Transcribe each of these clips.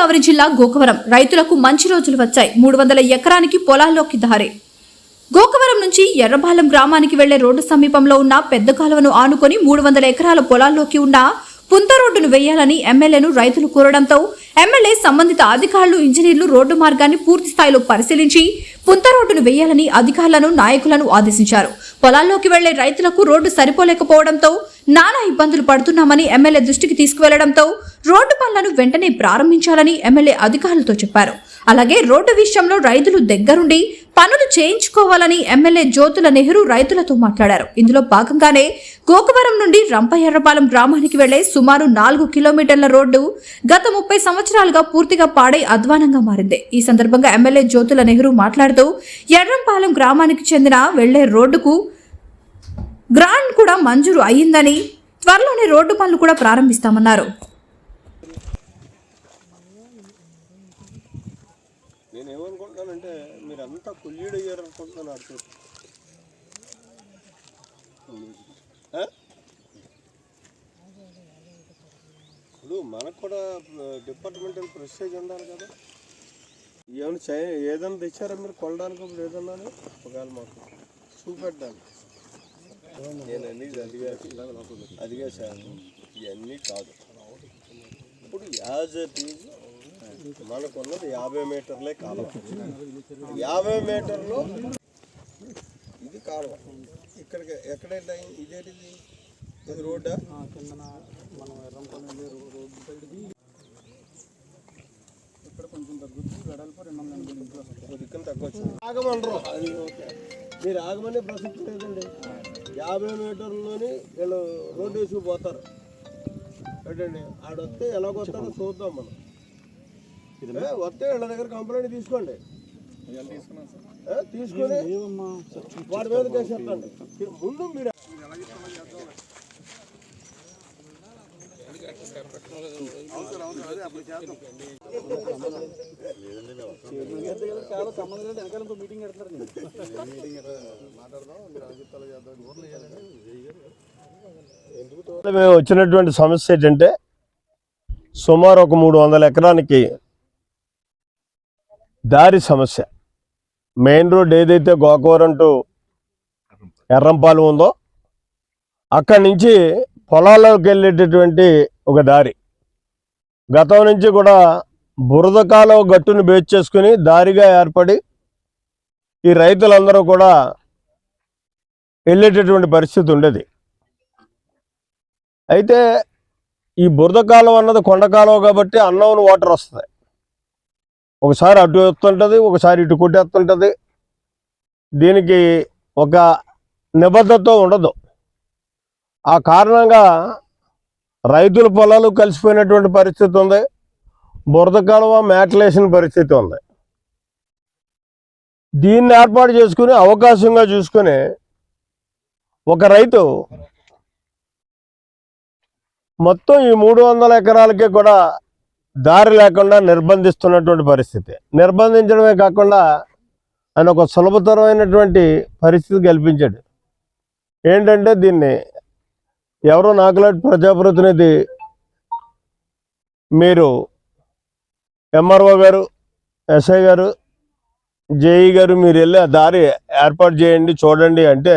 గోదావరి జిల్లా గోకవరం. రైతులకు మంచి రోజులు వచ్చాయి. మూడు వందల ఎకరానికి పొలాల్లోకి దారే. గోకవరం నుంచి ఎర్రబాలెం గ్రామానికి వెళ్ళే రోడ్డు సమీపంలో ఉన్న పెద్ద కాలువను ఆనుకొని మూడు వందల ఎకరాల పొలాల్లోకి ఉన్న పుంత రోడ్డును వేయాలని ఎమ్మెల్యేను రైతులు కోరడంతో ఎమ్మెల్యే సంబంధిత అధికారులు ఇంజనీర్లు రోడ్డు మార్గాన్ని పూర్తి స్థాయిలో పరిశీలించి పుంత రోడ్డును వేయాలని అధికారులను నాయకులను ఆదేశించారు. పొలాల్లోకి వెళ్ళే రైతులకు రోడ్డు సరిపోలేకపోవడంతో నానా ఇబ్బందులు పడుతున్నామని ఎమ్మెల్యే దృష్టికి తీసుకువెళ్ళడంతో రోడ్డు పనులను వెంటనే ప్రారంభించాలని ఎమ్మెల్యే అధికారులతో చెప్పారు. అలాగే రోడ్డు విషయంలో రైతులు దగ్గరుండి పనులు చేయించుకోవాలని ఎమ్మెల్యే జ్యోతుల నెహ్రూ రైతులతో మాట్లాడారు. ఇందులో భాగంగానే గోకవరం నుండి రంపయ్యర్రపాలెం గ్రామానికి వెళ్ళే సుమారు నాలుగు కిలోమీటర్ల రోడ్డు గత ముప్పై సంవత్సరాలుగా పూర్తిగా పాడై అధ్వానంగా మారింది. ఈ సందర్భంగా ఎమ్మెల్యే జ్యోతుల నెహ్రూ మాట్లాడుతూ ఎర్రంపాలెం గ్రామానికి చెందిన వెళ్ళే రోడ్డుకు గ్రాంట్ కూడా మంజూరు అయ్యిందని త్వరలోనే రోడ్డు పనులు కూడా ప్రారంభిస్తామన్నారు. నేను ఏమనుకుంటున్నానంటే మీరు అంతా కుల్లీడు అయ్యారు అనుకుంటున్నాను అడుగు ఇప్పుడు మనకు కూడా డిపార్ట్మెంటల్ ప్రెస్టేజ్ ఉండాలి కదా. ఏమైనా చే ఏదైనా తెచ్చారా మీరు కొనడానికి ఇప్పుడు ఏదన్నా ఒకవేళ మాకు చూపెట్టాలి నేను అన్ని అదిగా అదిగా సార్ ఇవన్నీ కాదు. ఇప్పుడు యాజ్ ఇట్ ఈజ్ మనకున్నది యాభై మీటర్లే కాలువ యాభై మీటర్లు ఇది కాలువ ఇక్కడికి ఎక్కడైతే ఇదేంటిది? ఇది రోడ్డా? ఆగమనరు అది ఓకే మీరు ఆగమనే ప్రసక్తి లేదండి యాభై మీటర్లోని వీళ్ళు రోడ్డు వేసుకు పోతారు. ఏంటండి? ఆడొస్తే ఎలాగొస్తారో చూద్దాం మనం. ఏ, వస్తే వీళ్ళ దగ్గర కంప్లైంట్ తీసుకోండి. తీసుకొని వాడి మీద కేసు ఎత్తండి ముందు మీరు మేము వచ్చినటువంటి సమస్య ఏంటంటే సుమారు ఒక మూడు వందల ఎకరానికి దారి సమస్య. మెయిన్ రోడ్ ఏదైతే గోకవరం టు ఎర్రంపాలెం ఉందో అక్కడి నుంచి పొలాల్లోకి వెళ్ళేటటువంటి ఒక దారి. గతం నుంచి కూడా బురద కాలువ గట్టును బేస్ చేసుకుని దారిగా ఏర్పడి ఈ రైతులందరూ కూడా వెళ్ళేటటువంటి పరిస్థితి ఉండేది. అయితే ఈ బురద కాలువ అన్నది కొండ కాలువ కాబట్టి అన్నం వాటర్ వస్తుంది. ఒకసారి అటు వస్తుంటుంది ఒకసారి ఇటు కొట్టేస్తుంటుంది. దీనికి ఒక నిబద్ధత ఉండదు. ఆ కారణంగా రైతుల పొలాలు కలిసిపోయినటువంటి పరిస్థితి ఉంది. బురద కాలువ మేటలేసిన పరిస్థితి ఉంది. దీన్ని ఏర్పాటు చేసుకుని అవకాశంగా చూసుకుని ఒక రైతు మొత్తం ఈ మూడు వందల ఎకరాలకి కూడా దారి లేకుండా నిర్బంధిస్తున్నటువంటి పరిస్థితి. నిర్బంధించడమే కాకుండా ఆయన ఒక సులభతరమైనటువంటి పరిస్థితి కల్పించాడు. ఏంటంటే దీన్ని ఎవరో నాకులాంటి ప్రజాప్రతినిధి? మీరు ఎంఆర్ఓ గారు ఎస్ఐ గారు జేఈ గారు మీరు వెళ్ళి ఆ దారి ఏర్పాటు చేయండి చూడండి అంటే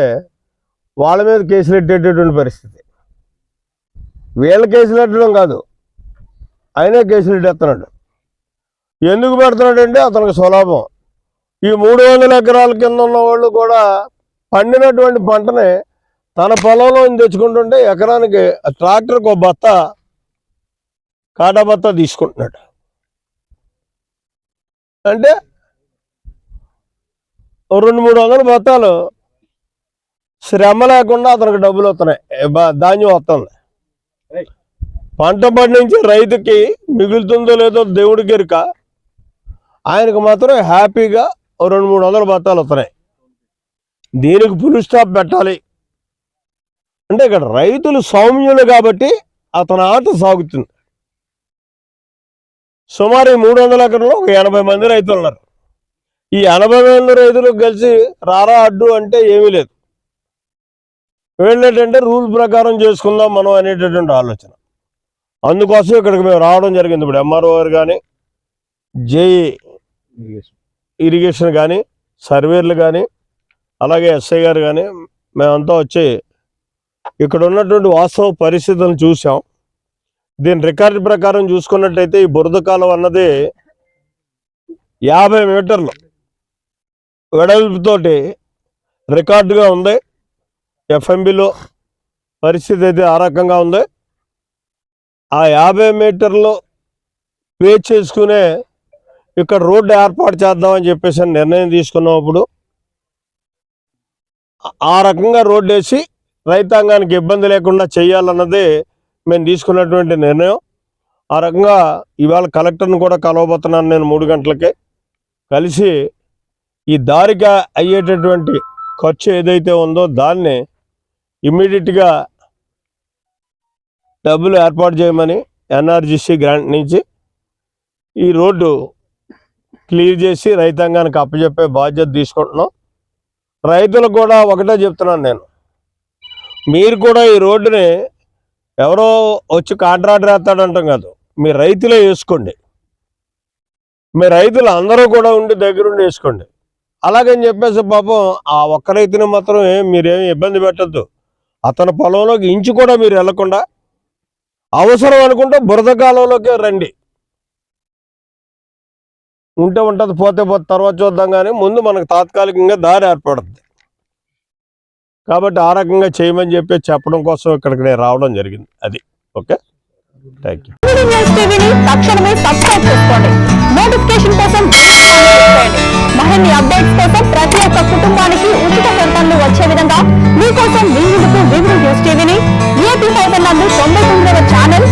వాళ్ళ మీద కేసులు పెట్టేటటువంటి పరిస్థితి. వీళ్ళ కేసులు పెట్టడం కాదు అయినా కేసులు పెట్టేస్తున్నాడు ఎందుకు పెడుతున్నాడంటే అతనికి సులభం ఈ మూడు వందల ఎకరాల కింద ఉన్న వాళ్ళు కూడా పండినటువంటి పంటని తన పొలంలో తెచ్చుకుంటుంటే ఎకరానికి ట్రాక్టర్కి ఒక బత్త కాటా బత్త తీసుకుంటున్నాడు. అంటే రెండు మూడు వందల బత్తాలు శ్రమ లేకుండా అతనికి డబ్బులు వస్తున్నాయి. ధాన్యం వస్తుంది. పంట పండించే రైతుకి మిగులుతుందో లేదో దేవుడికి ఎరుక ఆయనకు మాత్రం హ్యాపీగా రెండు మూడు వందల బత్తాలు వస్తున్నాయి. దీనికి ఫుల్ స్టాప్ పెట్టాలి. అంటే ఇక్కడ రైతులు సౌమ్యులు కాబట్టి అతను ఆట సాగుతుంది. సుమారు ఈ మూడు వందల ఎకరంలో ఒక ఎనభై మంది రైతులు ఉన్నారు. ఈ ఎనభై మంది రైతులు కలిసి రారా అడ్డు అంటే ఏమీ లేదు. వెళ్ళేటంటే రూల్ ప్రకారం చేసుకుందాం మనం అనేటటువంటి ఆలోచన. అందుకోసం ఇక్కడికి మేము రావడం జరిగింది. ఇప్పుడు ఎంఆర్ఓ గారు కానీ జేఈ ఇరిగేషన్ కానీ సర్వేర్లు కానీ అలాగే ఎస్ఐ గారు కానీ మేమంతా వచ్చి ఇక్కడ ఉన్నటువంటి వాస్తవ పరిస్థితులను చూసాం దీని రికార్డు ప్రకారం చూసుకున్నట్టయితే ఈ బురద కాలం అన్నది యాభై మీటర్లు వెడల్పుతోటి రికార్డుగా ఉంది. ఎఫ్ఎంబిలో పరిస్థితి అయితే ఆ రకంగా ఉంది. ఆ యాభై మీటర్లు పే చేసుకునే ఇక్కడ రోడ్డు ఏర్పాటు చేద్దామని చెప్పేసి నిర్ణయం తీసుకున్నప్పుడు ఆ రకంగా రోడ్డు వేసి రైతాంగానికి ఇబ్బంది లేకుండా చేయాలన్నది మేము తీసుకున్నటువంటి నిర్ణయం. ఆ రకంగా ఇవాళ కలెక్టర్ని కూడా కలవబోతున్నాను నేను మూడు గంటలకే. కలిసి ఈ దారికి అయ్యేటటువంటి ఖర్చు ఏదైతే ఉందో దాన్ని ఇమ్మీడియట్గా డబ్బులు ఏర్పాటు చేయమని ఎన్ఆర్జీసీ గ్రాంట్ నుంచి ఈ రోడ్డు క్లియర్ చేసి రైతాంగానికి అప్పచెప్పే బాధ్యత తీసుకుంటున్నాం. రైతులకు కూడా ఒకటే చెప్తున్నాను నేను. మీరు కూడా ఈ రోడ్డుని ఎవరో వచ్చి కాంట్రాక్టర్ వేస్తాడంటాం కాదు. మీ రైతులే వేసుకోండి. మీ రైతులు అందరూ కూడా ఉండి దగ్గరుండి వేసుకోండి. అలాగని చెప్పేసి పాపం ఆ ఒక్క రైతుని మాత్రం మీరేమి ఇబ్బంది పెట్టద్దు. అతని పొలంలోకి ఇంచు కూడా మీరు వెళ్ళకుండా అవసరం అనుకుంటే బురద కాలంలోకి రండి. ఉంటే ఉంటుంది పోతే పోతే తర్వాత చూద్దాం కానీ ముందు మనకు తాత్కాలికంగా దారి ఏర్పడుతుంది కాబట్టి ఆ రకంగా చేయమని చెప్పి చెప్పడం కోసం ఇక్కడికి నేను రావడం జరిగింది. అది. ఓకే? థ్యాంక్ యూ టీవీ తక్షణమే సబ్స్క్రైబ్ చేసుకోండి. నోటిఫికేషన్ కోసం బెల్ ఐకాన్ క్లిక్ చేయండి. మరిన్ని అప్డేట్స్ కోసం ప్రతి ఒక్క కుటుంబానికి ఉచిత ప్రకటనలు వచ్చే విధంగా మీకోసం మీ ముందుకు వివిధ న్యూస్ టీవీని ఏపీ ఫైవ్ నందు తొంభై తొమ్మిదవ ఛానల్